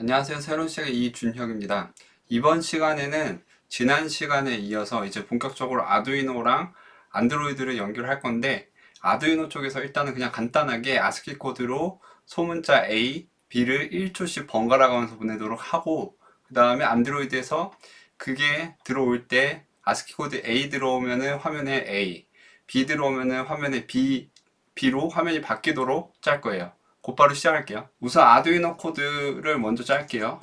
안녕하세요. 새로운 시작의 이준혁입니다. 이번 시간에는 지난 시간에 이어서 이제 본격적으로 아두이노랑 안드로이드를 연결할 건데 아두이노 쪽에서 일단은 그냥 간단하게 아스키 코드로 소문자 A, B를 1초씩 번갈아 가면서 보내도록 하고 그 다음에 안드로이드에서 그게 들어올 때 아스키 코드 A 들어오면은 화면에 A, B 들어오면은 화면에 B, B로 화면이 바뀌도록 짤 거예요. 곧바로 시작할게요. 우선 아두이노 코드를 먼저 짤게요.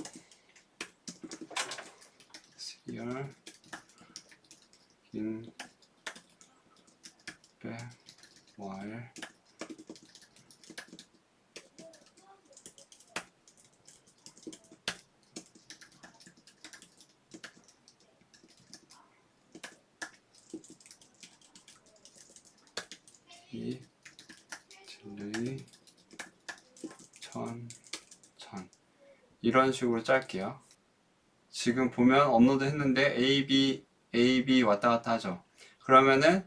back while 이 진리 천, 천 이런 식으로 짤게요. 지금 보면 업로드 했는데 A, B, A, B 왔다 갔다 하죠. 그러면은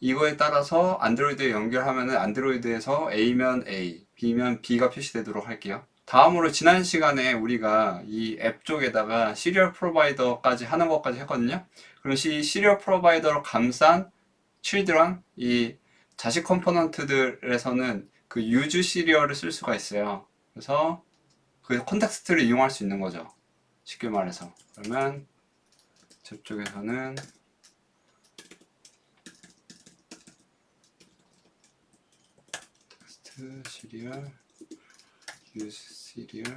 이거에 따라서 안드로이드에 연결하면은 안드로이드에서 A면 A, B면 B가 표시되도록 할게요. 다음으로 지난 시간에 우리가 이 앱 쪽에다가 시리얼 프로바이더까지 하는 것까지 했거든요. 그럼 이 시리얼 프로바이더로 감싼 children 이 자식 컴포넌트들에서는 그 유즈 시리얼을 쓸 수가 있어요. 그래서 그 콘텍스트를 이용할 수 있는 거죠. 쉽게 말해서. 그러면 저쪽에서는 텍스트 시리얼 유즈 시리얼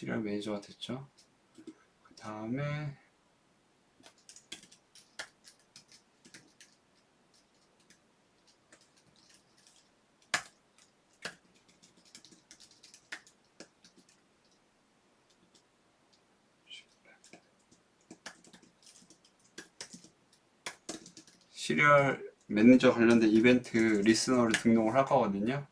시리얼 매니저가 됐죠. 그 다음에 시리얼 매니저 관련된 이벤트 리스너를 등록을 할 거거든요.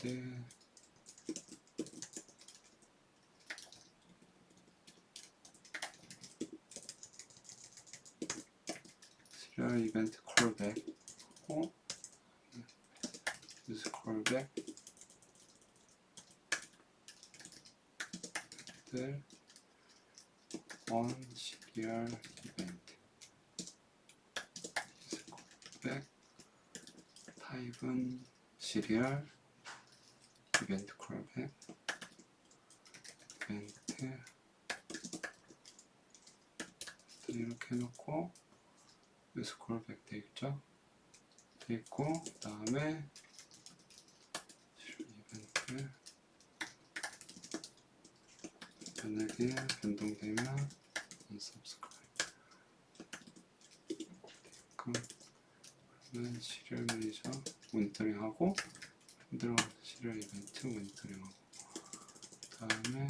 네. 시리얼 이벤트 콜백. 하고 유스 콜백. 들 on 시리얼 이벤트. 유스 콜백. 타입은 시리얼 이벤트 콜백 이벤트. 이렇게 해놓고 여기서 콜백 돼 있죠? 돼 있고 그 다음에 이벤트. 만약에 변동되면 unsubscribe. 그러면 시리얼 매니저 모니터링하고 힘 들어 시리얼 이벤트 모니터링하고. 그 다음에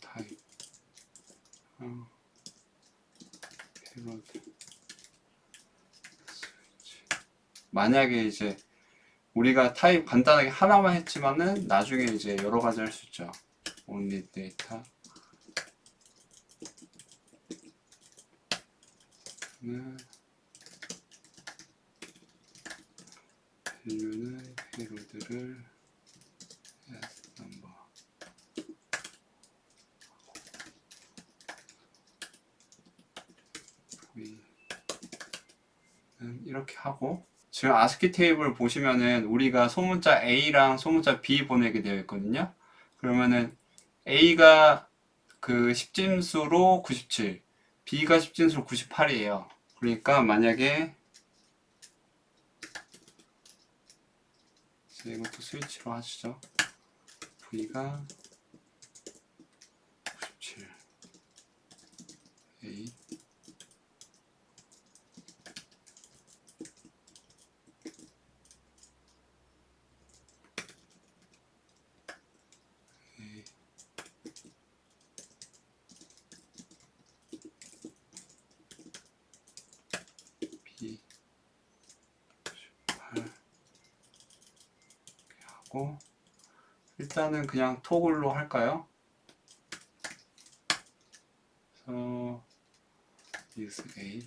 타입 만약에 이제 우리가 타입 간단하게 하나만 했지만은 나중에 이제 여러 가지 할 수 있죠. Only data 는 밸류는 페이로드를 as number 는 이렇게 하고 지금 아스키 테이블 보시면은 우리가 소문자 A랑 소문자 B 보내게 되어 있거든요. 그러면은 A가 그 10진수로 97, B가 10진수로 98이에요. 그러니까 만약에 이것도 스위치로 하시죠. V가 97, A 하고 일단은 그냥 토글로 할까요? 그래서 use a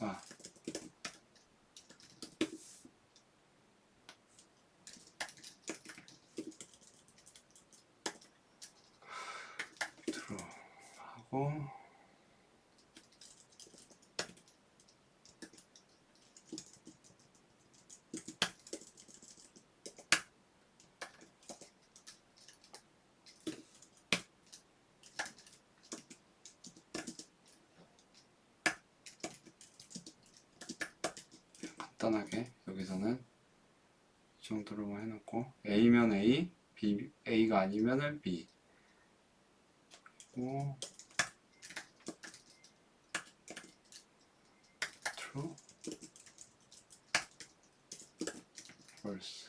아 하고 간단하게 여기서는 이 정도로만 해놓고 A면 A, B, A가 아니면은 B 그리고 true false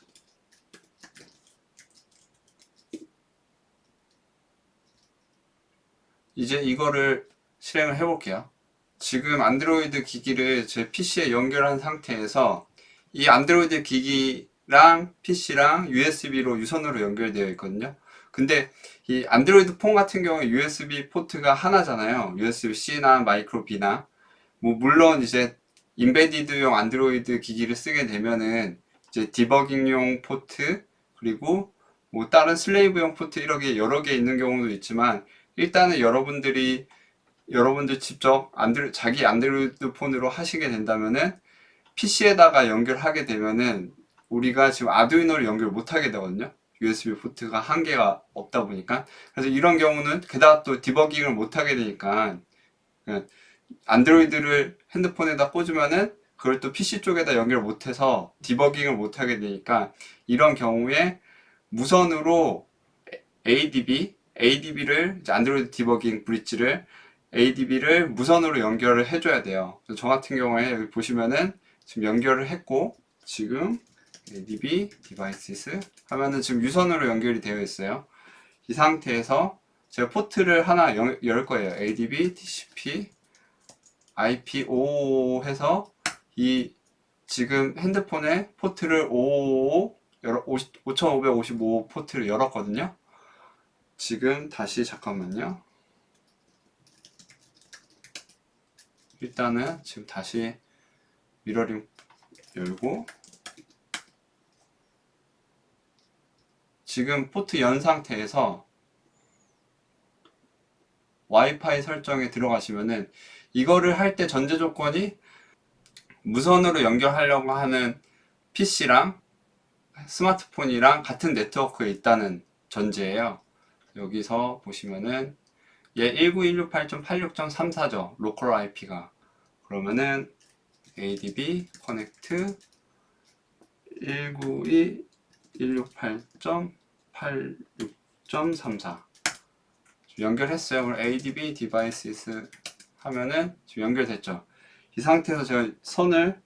이제 이거를 실행을 해볼게요. 지금 안드로이드 기기를 제 PC에 연결한 상태에서 이 안드로이드 기기랑 PC랑 USB로 유선으로 연결되어 있거든요. 근데 이 안드로이드 폰 같은 경우에 USB 포트가 하나잖아요. USB-C나 마이크로 B나 뭐 물론 이제 인베디드용 안드로이드 기기를 쓰게 되면은 이제 디버깅용 포트 그리고 뭐 다른 슬레이브용 포트 이렇게 여러 개 있는 경우도 있지만 일단은 여러분들이 여러분들 직접 안드로, 자기 안드로이드 폰으로 하시게 된다면은 PC에다가 연결하게 되면은 우리가 지금 아두이노를 연결 못 하게 되거든요. USB 포트가 한 개가 없다 보니까. 그래서 이런 경우는 게다가 또 디버깅을 못 하게 되니까 그 안드로이드를 핸드폰에다 꽂으면은 그걸 또 PC 쪽에다 연결 못 해서 디버깅을 못 하게 되니까 이런 경우에 무선으로 ADB, ADB를 안드로이드 디버깅 브릿지를 ADB를 무선으로 연결을 해줘야 돼요. 저 같은 경우에 여기 보시면은 지금 연결을 했고 지금 ADB devices 하면은 지금 유선으로 연결이 되어 있어요. 이 상태에서 제가 포트를 하나 열, 열 거예요. ADB TCP IP5 해서 이 지금 핸드폰에 포트를 555 5555 포트를 열었거든요. 지금 다시 잠깐만요. 일단은 지금 다시 미러링 열고 지금 포트 연 상태에서 와이파이 설정에 들어가시면은 이거를 할 때 전제 조건이 무선으로 연결하려고 하는 PC랑 스마트폰이랑 같은 네트워크에 있다는 전제예요. 여기서 보시면은 얘 19168.86.34죠. 로컬 IP가. 그러면은 ADB 커넥트 192.168.86.34 연결했어요. 그럼 ADB devices 하면은 지금 연결됐죠. 이 상태에서 제가 선을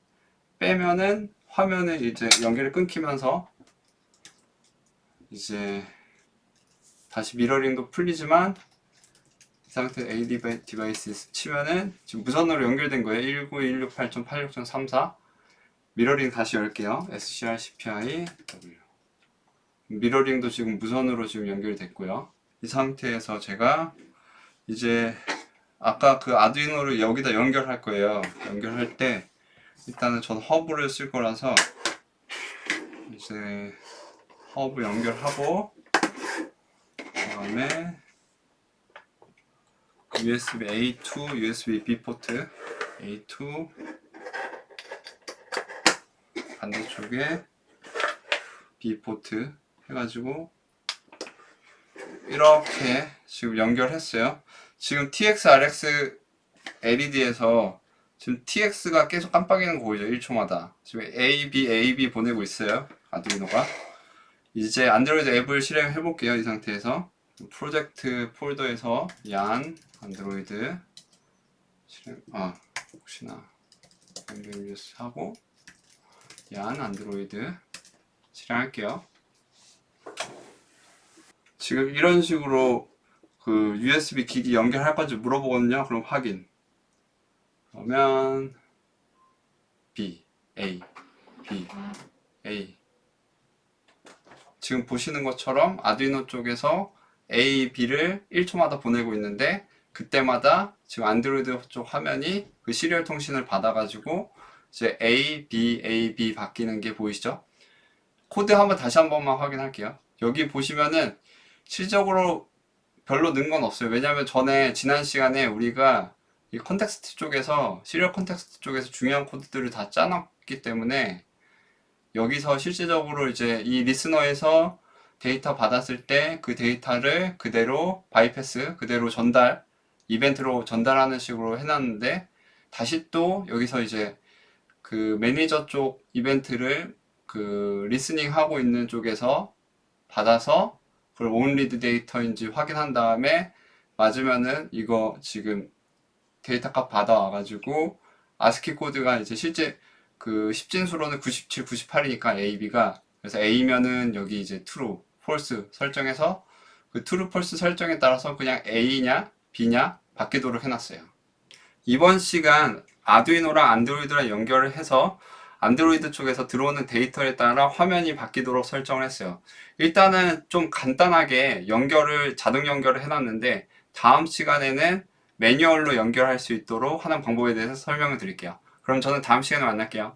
빼면은 화면을 이제 연결이 끊기면서 이제 다시 미러링도 풀리지만 이 상태 AD 디바이스 치면은 지금 무선으로 연결된 거예요. 19168.86.34 미러링 다시 열게요. SCR CPI W 미러링도 지금 무선으로 지금 연결됐고요. 이 상태에서 제가 이제 아까 그 아두이노를 여기다 연결할 거예요. 연결할 때 일단은 전 허브를 쓸 거라서 이제 허브 연결하고 그 다음에 USB A2, USB B 포트 A2 반대쪽에 B 포트 해가지고 이렇게 지금 연결했어요. 지금 TX, RX LED에서 지금 TX가 계속 깜빡이는 거 보이죠? 1초마다. 지금 AB, AB 보내고 있어요. 아두이노가. 이제 안드로이드 앱을 실행해 볼게요. 이 상태에서. 프로젝트 폴더에서 얀 안드로이드 실행, 아, 혹시나 엠비뉴스 하고 얀 안드로이드 실행할게요. 지금 이런 식으로 그 USB 기기 연결할 건지 물어보거든요. 그럼 확인. 그러면 B, A, B, A. 지금 보시는 것처럼 아두이노 쪽에서 A, B를 1초마다 보내고 있는데 그때마다 지금 안드로이드 쪽 화면이 그 시리얼 통신을 받아가지고 이제 A, B, A, B 바뀌는 게 보이시죠? 코드 한번 다시 한 번만 확인할게요. 여기 보시면은 실적으로 별로 는 건 없어요. 왜냐면 전에 지난 시간에 우리가 이 컨텍스트 쪽에서 시리얼 컨텍스트 쪽에서 중요한 코드들을 다 짜놨기 때문에 여기서 실질적으로 이제 이 리스너에서 데이터 받았을 때 그 데이터를 그대로 바이패스 그대로 전달 이벤트로 전달하는 식으로 해놨는데 다시 또 여기서 이제 그 매니저 쪽 이벤트를 그 리스닝 하고 있는 쪽에서 받아서 그걸 온리드 데이터인지 확인한 다음에 맞으면은 이거 지금 데이터 값 받아와가지고 아스키 코드가 이제 실제 그 십진수로는 97, 98이니까 A, B가. 그래서 A면은 여기 이제 true, false 설정해서 그 true, false 설정에 따라서 그냥 A냐 B냐 바뀌도록 해놨어요. 이번 시간 아두이노랑 안드로이드랑 연결을 해서 안드로이드 쪽에서 들어오는 데이터에 따라 화면이 바뀌도록 설정을 했어요. 일단은 좀 간단하게 연결을 자동 연결을 해놨는데 다음 시간에는 매뉴얼로 연결할 수 있도록 하는 방법에 대해서 설명을 드릴게요. 그럼 저는 다음 시간에 만날게요.